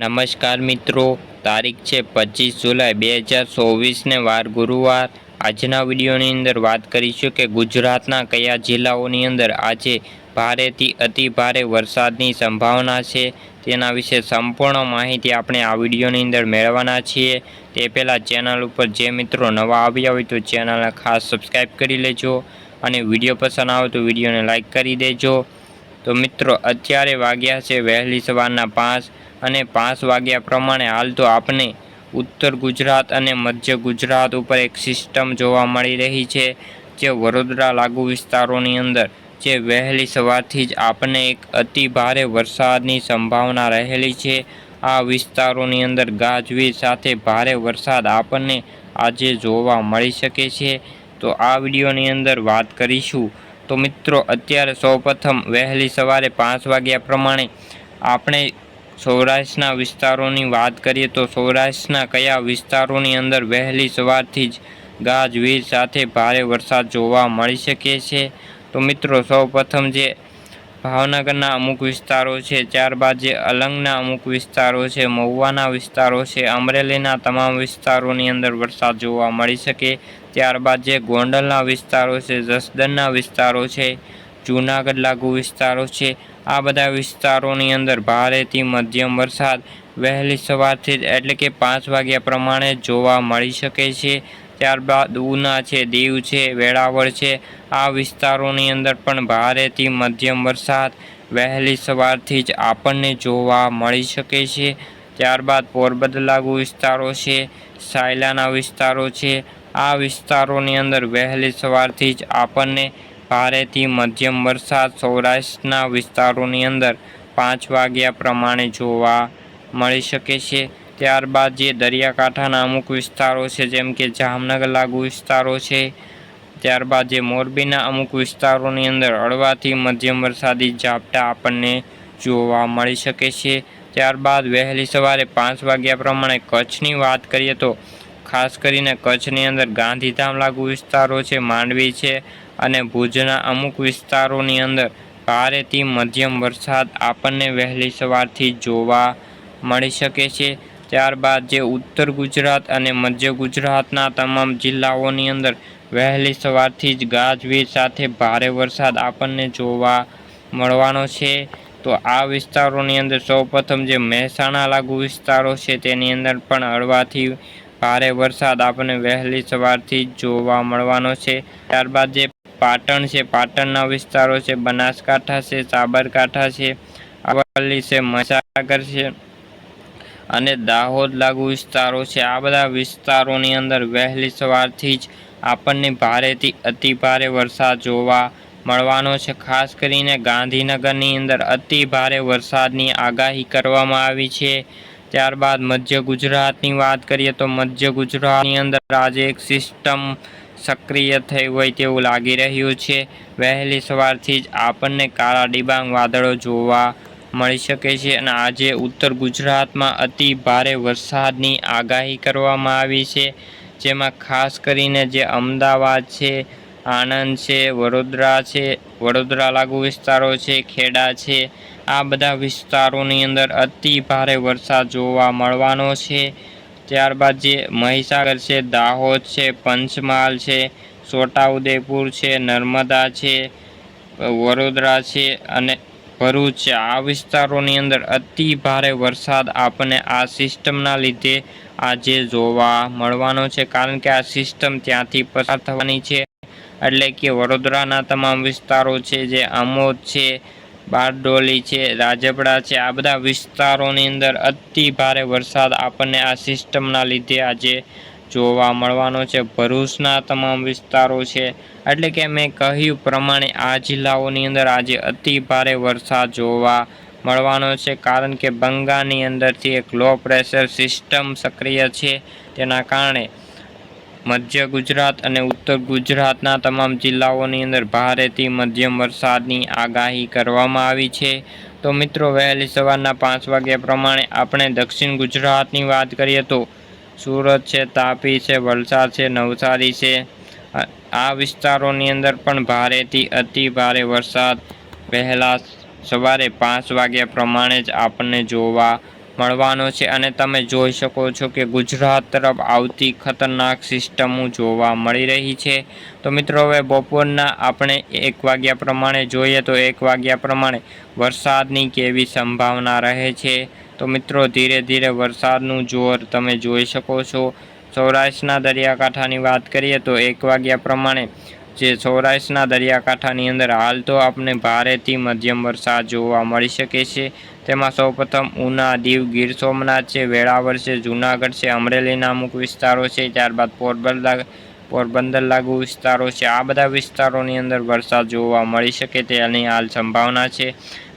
નમસ્કાર મિત્રો, તારીખ છે પચીસ જુલાઈ બે હજાર ચોવીસને વાર ગુરુવાર. આજના વિડીયોની અંદર વાત કરીશું કે ગુજરાતના કયા જિલ્લાઓની અંદર આજે ભારેથી અતિ ભારે વરસાદની સંભાવના છે. તેના વિશે સંપૂર્ણ માહિતી આપણે આ વિડીયોની અંદર મેળવવાના છીએ. તે પહેલાં ચેનલ ઉપર જે મિત્રો નવા આવ્યા હોય તો ચેનલને ખાસ સબસ્ક્રાઈબ કરી લેજો અને વીડિયો પસંદ આવે તો વિડીયોને લાઇક કરી દેજો. તો મિત્રો, અત્યારે વાગ્યા છે વહેલી સવારના પાંચ. અને પાંચ વાગ્યા પ્રમાણે હાલ તો આપને ઉત્તર ગુજરાત અને મધ્ય ગુજરાત ઉપર એક સિસ્ટમ જોવા મળી રહી છે, જે વડોદરા લાગુ વિસ્તારોની અંદર, જે વહેલી સવારથી જ આપણને એક અતિ ભારે વરસાદની સંભાવના રહેલી છે. આ વિસ્તારોની અંદર ગાજવીજ સાથે ભારે વરસાદ આપણને આજે જોવા મળી શકે છે. તો આ વિડીયોની અંદર વાત કરીશું. તો મિત્રો, અત્યારે સૌપ્રથમ વહેલી સવારે પાંચ વાગ્યા પ્રમાણે આપણે સૌરાષ્ટ્રના વિસ્તારોની વાત કરીએ તો સૌરાષ્ટ્રના કયા વિસ્તારોની અંદર વહેલી સવારથી જ ગાજવીજ સાથે ભારે વરસાદ જોવા મળી શકે છે? તો મિત્રો સૌપ્રથમ જે ભાવનગરના અમુક વિસ્તારો છે, ત્યારબાદ જે અલંગના અમુક વિસ્તારો છે, મહુવાના વિસ્તારો છે, અમરેલીના તમામ વિસ્તારોની અંદર વરસાદ જોવા મળી શકે. ત્યારબાદ જે ગોંડલના વિસ્તારો છે જસદનના વિસ્તારો છે જૂનાગઢ લાગુ વિસ્તારો છે. આ બધા વિસ્તારોની અંદર ભારેથી મધ્યમ વરસાદ વહેલી સવારથી જ એટલે કે પાંચ વાગ્યા પ્રમાણે જોવા મળી શકે છે. ત્યારબાદ ઉના છે, દીવ છે, વેળાવળ છે. આ વિસ્તારોની અંદર પણ ભારેથી મધ્યમ વરસાદ વહેલી સવારથી જ આપણને જોવા મળી શકે છે. ત્યારબાદ પોરબંદર લાગુ વિસ્તારો છે, સાયલાના વિસ્તારો છે. આ વિસ્તારોની અંદર વહેલી સવારથી જ આપણને ભારેથી મધ્યમ વરસાદ સૌરાષ્ટ્રના વિસ્તારોની અંદર પાંચ વાગ્યા પ્રમાણે જોવા મળી શકે છે. ત્યારબાદ જે દરિયાકાંઠાના અમુક વિસ્તારો છે, જેમ કે જામનગર લાગુ વિસ્તારો છે, ત્યારબાદ જે મોરબીના અમુક વિસ્તારોની અંદર હળવાથી મધ્યમ વરસાદી ઝાપટા આપણને જોવા મળી શકે છે. ત્યારબાદ વહેલી સવારે પાંચ વાગ્યા પ્રમાણે કચ્છની વાત કરીએ તો ખાસ કરીને કચ્છની અંદર ગાંધીધામ લાગુ વિસ્તારો છે, માંડવી છે અને ભુજના અમુક વિસ્તારોની અંદર ભારેથી મધ્યમ વરસાદ આપણને વહેલી સવારથી જોવા મળી શકે છે. ત્યારબાદ જે ઉત્તર ગુજરાત અને મધ્ય ગુજરાતના તમામ જિલ્લાઓની અંદર વહેલી સવારથી જ ગાજવીજ સાથે ભારે વરસાદ આપણને જોવા મળવાનો છે. તો આ વિસ્તારોની અંદર સૌપ્રથમ જે મહેસાણા લાગુ વિસ્તારો છે તેની અંદર પણ હળવાથી ભારે વરસાદ આપણને વહેલી સવારથી જોવા મળવાનો છે. ત્યારબાદ જે પાટણ છે, પાટણના વિસ્તારો છે, બનાસકાંઠા છે, સાબરકાંઠા છે, અરવલ્લી છે, મહીસાગર છે અને દાહોદ લાગુ વિસ્તારો છે. આ બધા વિસ્તારોની અંદર વહેલી સવારથી જ આપણને ભારેથી અતિ ભારે વરસાદ જોવા મળવાનો છે. ખાસ કરીને ગાંધીનગરની અંદર અતિ ભારે વરસાદની આગાહી કરવામાં આવી છે. ત્યારબાદ મધ્ય ગુજરાતની વાત કરીએ તો મધ્ય ગુજરાતની અંદર આજે એક સિસ્ટમ સક્રિય થઈ હોય તેવું લાગી રહ્યું છે. વહેલી સવારથી જ આપણને કાળા ડિબાંગ વાદળો જોવા મળી શકે છે અને આજે ઉત્તર ગુજરાતમાં અતિ ભારે વરસાદની આગાહી કરવામાં આવી છે. જેમાં ખાસ કરીને જે અમદાવાદ છે, આણંદ છે, વડોદરા છે, વડોદરા લાગુ વિસ્તારો છે, ખેડા છે, આ બધા વિસ્તારોની અંદર અતિ ભારે વરસાદ જોવા મળવાનો છે. ત્યારબાદ જે મહીસાગર છે, દાહોદ છે, પંચમહાલ છે, છોટાઉદેપુર છે, નર્મદા છે, વડોદરા છે અને ભરૂચ છે. આ વિસ્તારોની અંદર અતિ ભારે વરસાદ આપણને આ સિસ્ટમના લીધે આજે જોવા મળવાનો છે, કારણ કે આ સિસ્ટમ ત્યાંથી પસાર થવાની છે. એટલે કે વડોદરાના તમામ વિસ્તારો છે, જે આમોદ છે બારડોલી છે, રાજપડા છે, આ બધા વિસ્તારોની અંદર અતિ ભારે વરસાદ આપણને આ સિસ્ટમના લીધે આજે જોવા મળવાનો છે. ભરૂચના તમામ વિસ્તારો છે. એટલે કે મેં કહ્યું પ્રમાણે આ જિલ્લાઓની અંદર આજે અતિ ભારે વરસાદ જોવા મળવાનો છે. કારણ કે બંગાળની અંદરથી એક લો પ્રેશર સિસ્ટમ સક્રિય છે. તેના કારણે મધ્ય ગુજરાત અને ઉત્તર ગુજરાતના તમામ જિલ્લાઓની અંદર ભારેથી મધ્યમ વરસાદની આગાહી કરવામાં આવી છે. તો મિત્રો, વહેલી સવારના પાંચ વાગ્યા પ્રમાણે આપણે દક્ષિણ ગુજરાતની વાત કરીએ તો સુરત છે, તાપી છે, વલસાડ છે, નવસારી છે. આ વિસ્તારોની અંદર પણ ભારેથી અતિ ભારે વરસાદ વહેલા સવારે પાંચ વાગ્યા પ્રમાણે જ આપણને જોવા મળવાનો છે અને તમે જોઈ શકો છો કે ગુજરાત તરફ આવતી ખતરનાક સિસ્ટમો જોવા મળી રહી છે. તો મિત્રો, હવે બપોરના આપણે એક વાગ્યા પ્રમાણે જોઈએ તો એક વાગ્યા પ્રમાણે વરસાદની કેવી સંભાવના રહે છે. તો મિત્રો, ધીરે ધીરે વરસાદનું જોર તમે જોઈ શકો છો. સૌરાષ્ટ્રના દરિયાકાંઠાની વાત કરીએ તો એક વાગ્યા પ્રમાણે જે સૌરાષ્ટ્રના દરિયાકાંઠાની અંદર હાલ તો આપણે ભારેથી મધ્યમ વરસાદ જોવા મળી શકે છે. તેમાં સૌપ્રથમ ઉના, દીવ, ગીર સોમનાથ છે વેળાવર છે, જૂનાગઢ છે, અમરેલીના અમુક વિસ્તારો છે, ત્યારબાદ પોરબંદર પોરબંદર લાગુ વિસ્તારો છે. આ બધા વિસ્તારોની અંદર વરસાદ જોવા મળી શકે તેની હાલ સંભાવના છે.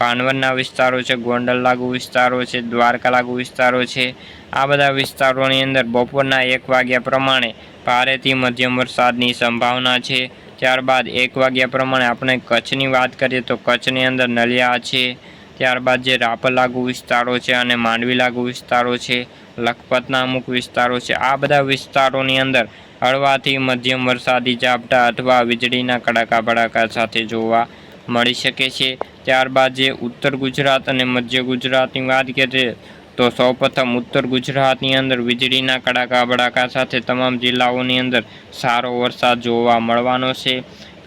ભાનવરના વિસ્તારો છે, ગોંડલ લાગુ વિસ્તારો છે, દ્વારકા લાગુ વિસ્તારો છે. આ બધા વિસ્તારોની અંદર બપોરના એક વાગ્યા પ્રમાણે ભારેથી મધ્યમ વરસાદની સંભાવના છે. ત્યારબાદ એક વાગ્યા પ્રમાણે આપણે કચ્છની વાત કરીએ તો કચ્છની અંદર નલિયા છે. ત્યારબાદ જે રાપર લાગુ વિસ્તારો છે અને માંડવી લાગુ વિસ્તારો છે, લખપતના અમુક વિસ્તારો છે. આ બધા વિસ્તારોની અંદર હળવાથી મધ્યમ વરસાદી ઝાપટા અથવા વીજળીના કડાકા ભડાકા સાથે જોવા મળી શકે છે. ત્યારબાદ જે ઉત્તર ગુજરાત અને મધ્ય ગુજરાતની વાત કરીએ તો સૌપ્રથમ ઉત્તર ગુજરાતની અંદર વીજળીના કડાકા બડાકા સાથે તમામ જિલ્લાઓની અંદર સારો વરસાદ જોવા મળવાનો છે.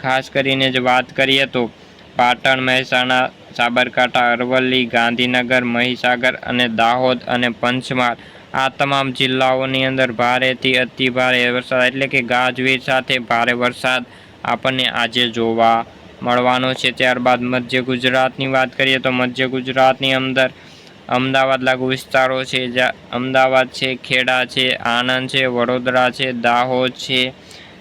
ખાસ કરીને જ વાત કરીએ તો પાટણ, મહેસાણા, સાબરકાંઠા, અરવલ્લી, ગાંધીનગર, મહીસાગર અને દાહોદ અને પંચમહાલ આ તમામ જિલ્લાઓની અંદર ભારેથી અતિ ભારે વરસાદ એટલે કે ગાજવીજ સાથે ભારે વરસાદ આપણને આજે જોવા મળવાનો છે. ત્યારબાદ મધ્ય ગુજરાતની વાત કરીએ તો મધ્ય ગુજરાતની અંદર અમદાવાદ લાગુ વિસ્તારો છે, જ્યાં અમદાવાદ છે, ખેડા છે, આણંદ છે, વડોદરા છે, દાહોદ છે,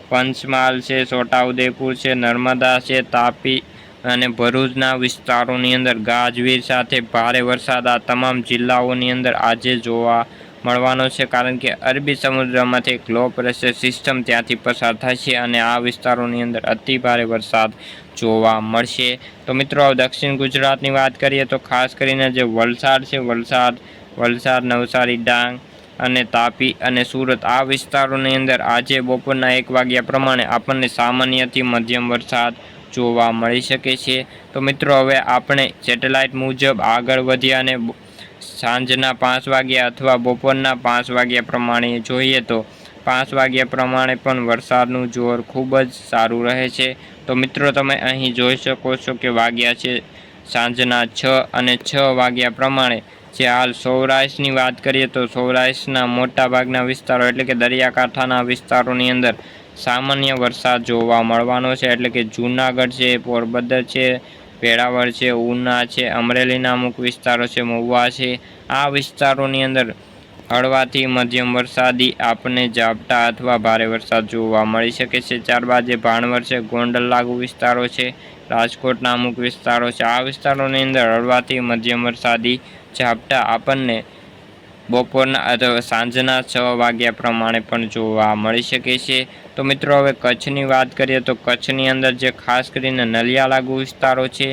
પંચમહાલ છે, છોટાઉદેપુર છે, નર્મદા છે, તાપી અને ભરૂચના વિસ્તારોની અંદર ગાજવીજ સાથે ભારે વરસાદ આ તમામ જિલ્લાઓની અંદર આજે જોવા મળવાનો છે, કારણ કે અરબી સમુદ્રમાંથી એક લો પ્રેશર સિસ્ટમ ત્યાંથી પસાર થાય છે અને આ વિસ્તારોની અંદર અતિ ભારે વરસાદ જોવા મળશે. તો મિત્રો દક્ષિણ ગુજરાતની વાત કરીએ તો ખાસ કરીને જે વલસાડ છે, વલસાડ વલસાડ, નવસારી, ડાંગ અને તાપી અને સુરત, આ વિસ્તારોની અંદર આજે બપોરના એક વાગ્યા પ્રમાણે આપણને સામાન્યથી મધ્યમ વરસાદ જોવા મળી શકે છે. તો મિત્રો, હવે આપણે સેટેલાઇટ મુજબ આગળ વધ્યા અને સાંજના પાંચ વાગ્યા અથવા બપોરના પાંચ વાગ્યા પ્રમાણે જોઈએ તો પાંચ વાગ્યા પ્રમાણે પણ વરસાદનું જોર ખૂબ જ સારું રહે છે. તો મિત્રો, તમે અહીં જોઈ શકો છો કે વાગ્યા છે સાંજના છ અને છ વાગ્યા પ્રમાણે. જે હાલ સૌરાષ્ટ્રની વાત કરીએ તો સૌરાષ્ટ્રના મોટાભાગના વિસ્તારો, એટલે કે દરિયાકાંઠાના વિસ્તારોની અંદર સામાન્ય વરસાદ જોવા મળવાનો છે. એટલે કે જૂનાગઢ છે, પોરબંદર છે, વેળાવળ છે, ઉના છે, અમરેલીના અમુક વિસ્તારો છે, મહુવા છે. આ વિસ્તારોની અંદર હળવાથી મધ્યમ વરસાદી આપને ઝાપટા અથવા ભારે વરસાદ જોવા મળી શકે છે. ત્યારબાદ જે ભાણવર છે, ગોંડલ લાગુ વિસ્તારો છે રાજકોટના અમુક વિસ્તારો છે. આ વિસ્તારોની અંદર હળવાથી મધ્યમ વરસાદી ઝાપટા આપણને બપોરના અથવા સાંજના છ વાગ્યા પ્રમાણે પણ જોવા મળી શકે છે. તો મિત્રો, હવે કચ્છની વાત કરીએ તો કચ્છની અંદર જે ખાસ કરીને નલિયા લાગુ વિસ્તારો છે,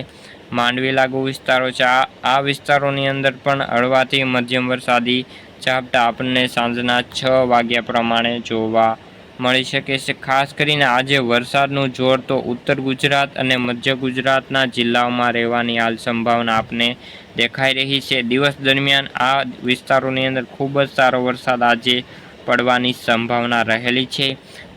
માંડવી લાગુ વિસ્તારો છે, આ આ વિસ્તારોની અંદર પણ હળવાથી મધ્યમ વરસાદી ઝાપટા આપણને સાંજના છ વાગ્યા પ્રમાણે જોવા મળી શકે છે. ખાસ કરીને આજે વરસાદનું જોર તો ઉત્તર ગુજરાત અને મધ્ય ગુજરાતના જિલ્લાઓમાં રહેવાની હાલ સંભાવના આપને દેખાઈ રહી છે. દિવસ દરમિયાન આ વિસ્તારોની અંદર ખૂબ જ સારો વરસાદ આજે પડવાની સંભાવના રહેલી છે.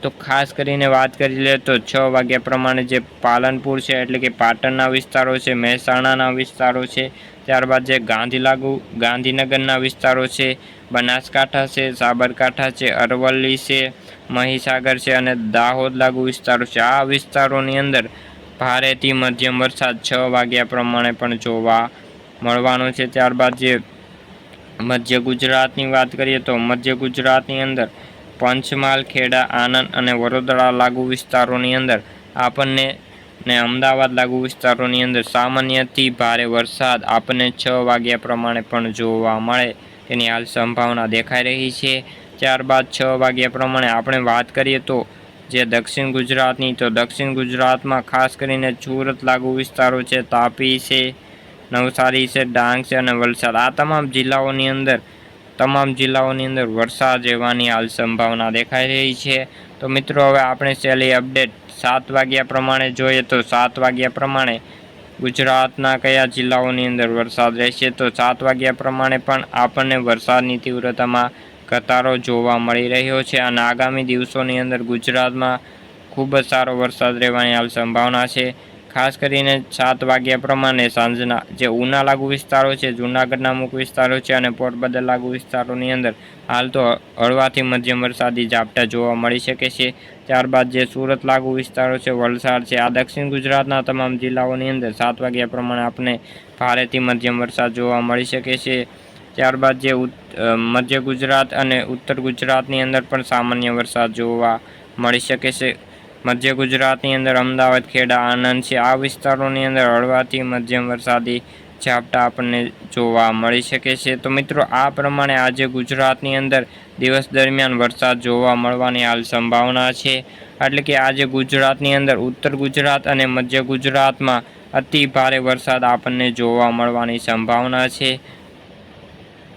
તો ખાસ કરીને વાત કરી લે તો છ વાગ્યા પ્રમાણે જે પાલનપુર છે, એટલે કે પાટણના વિસ્તારો છે, મહેસાણાના વિસ્તારો છે, ત્યારબાદ જે ગાંધી લાગુ ગાંધીનગરના વિસ્તારો છે બનાસકાંઠા છે, સાબરકાંઠા છે, અરવલ્લી છે, મહીસાગર છે અને દાહોદ લાગુ વિસ્તારો છે. આ વિસ્તારોની અંદર ભારેથી મધ્યમ વરસાદ છ વાગ્યા પ્રમાણે પણ જોવા મળવાનો છે. ત્યારબાદ જે મધ્ય ગુજરાતની વાત કરીએ તો મધ્ય ગુજરાતની અંદર પંચમહાલ, ખેડા, આણંદ અને વડોદરા લાગુ વિસ્તારોની અંદર આપણને ને અમદાવાદ લાગુ વિસ્તારોની અંદર સામાન્યથી ભારે વરસાદ આપણને છ વાગ્યા પ્રમાણે પણ જોવા મળે તેની હાલ સંભાવના દેખાઈ રહી છે. ત્યારબાદ છ વાગ્યા પ્રમાણે આપણે વાત કરીએ તો જે દક્ષિણ ગુજરાતની, તો દક્ષિણ ગુજરાતમાં ખાસ કરીને સુરત લાગુ વિસ્તારો છે, તાપી છે, નવસારી છે, ડાંગ છે અને વલસાડ. આ તમામ જિલ્લાઓની અંદર, તમામ જિલ્લાઓની અંદર વરસાદ રહેવાની હાલ સંભાવના દેખાઈ રહી છે. તો મિત્રો, હવે આપણે છેલ્લી અપડેટ સાત વાગ્યા પ્રમાણે જોઈએ તો સાત વાગ્યા પ્રમાણે ગુજરાતના કયા જિલ્લાઓની અંદર વરસાદ રહેશે? તો સાત વાગ્યા પ્રમાણે પણ આપણને વરસાદની તીવ્રતામાં ઘટાડો જોવા મળી રહ્યો છે અને આગામી દિવસોની અંદર ગુજરાતમાં ખૂબ જ સારો વરસાદ રહેવાની હાલ સંભાવના છે. ખાસ કરીને સાત વાગ્યા પ્રમાણે સાંજના જે ઉના લાગુ વિસ્તારો છે, જૂનાગઢના અમુક વિસ્તારો છે અને પોરબંદર લાગુ વિસ્તારોની અંદર હાલ તો હળવાથી મધ્યમ વરસાદી ઝાપટા જોવા મળી શકે છે. ત્યારબાદ જે સુરત લાગુ વિસ્તારો છે, વલસાડ છે, આ દક્ષિણ ગુજરાતના તમામ જિલ્લાઓની અંદર સાત વાગ્યા પ્રમાણે આપણે ભારેથી મધ્યમ વરસાદ જોવા મળી શકે છે. ત્યારબાદ જે મધ્ય ગુજરાત અને ઉત્તર ગુજરાતની અંદર પણ સામાન્ય વરસાદ જોવા મળી શકે છે. મધ્ય ગુજરાતની અંદર અમદાવાદ, ખેડા, આણંદ છે. આ વિસ્તારોની અંદર હળવાથી મધ્યમ વરસાદી ઝાપટા આપણને જોવા મળી શકે છે. તો મિત્રો, આ પ્રમાણે આજે ગુજરાતની અંદર દિવસ દરમિયાન વરસાદ જોવા મળવાની હાલ સંભાવના છે. એટલે કે આજે ગુજરાતની અંદર ઉત્તર ગુજરાત અને મધ્ય ગુજરાતમાં અતિ ભારે વરસાદ આપણને જોવા મળવાની સંભાવના છે.